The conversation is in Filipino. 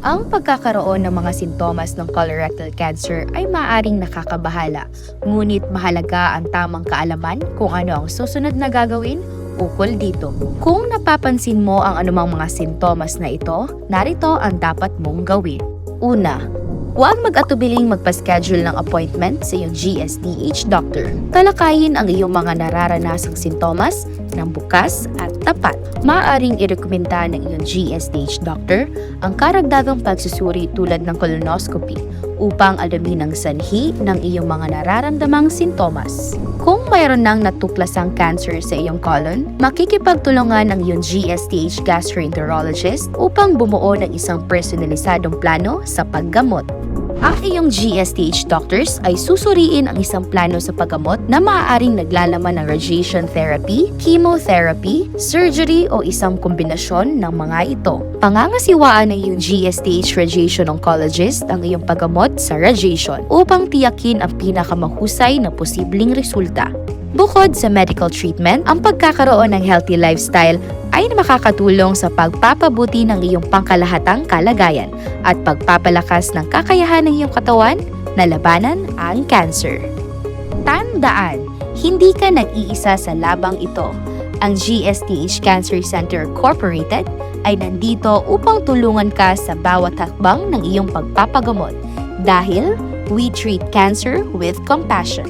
Ang pagkakaroon ng mga sintomas ng colorectal cancer ay maaring nakakabahala, ngunit mahalaga ang tamang kaalaman kung ano ang susunod na gagawin ukol dito. Kung napapansin mo ang anumang mga sintomas na ito, narito ang dapat mong gawin. Una, Huwag mag-atubiling magpa-schedule ng appointment sa iyong GSDH doctor. Talakayin ang iyong mga nararanasang sintomas ng bukas at tapat. Maaaring irekomenda ng iyong GSDH doctor ang karagdagang pagsusuri tulad ng colonoscopy upang alamin ang sanhi ng iyong mga nararamdamang sintomas. Kung mayroon ng natuklasang cancer sa iyong colon, makikipagtulungan ang iyong GSDH gastroenterologist upang bumuo ng isang personalisadong plano sa paggamot. Ang iyong GSTH doctors ay susuriin ang isang plano sa paggamot na maaaring naglalaman ng radiation therapy, chemotherapy, surgery o isang kombinasyon ng mga ito. Pangangasiwaan ng iyong GSTH radiation oncologist ang iyong paggamot sa radiation upang tiyakin ang pinakamahusay na posibleng resulta. Bukod sa medical treatment, ang pagkakaroon ng healthy lifestyle ay makakatulong sa pagpapabuti ng iyong pangkalahatang kalagayan at pagpapalakas ng kakayahan ng iyong katawan na labanan ang cancer. Tandaan, hindi ka nag-iisa sa labang ito. Ang GSTH Cancer Center Incorporated ay nandito upang tulungan ka sa bawat hakbang ng iyong pagpapagamot dahil we treat cancer with compassion.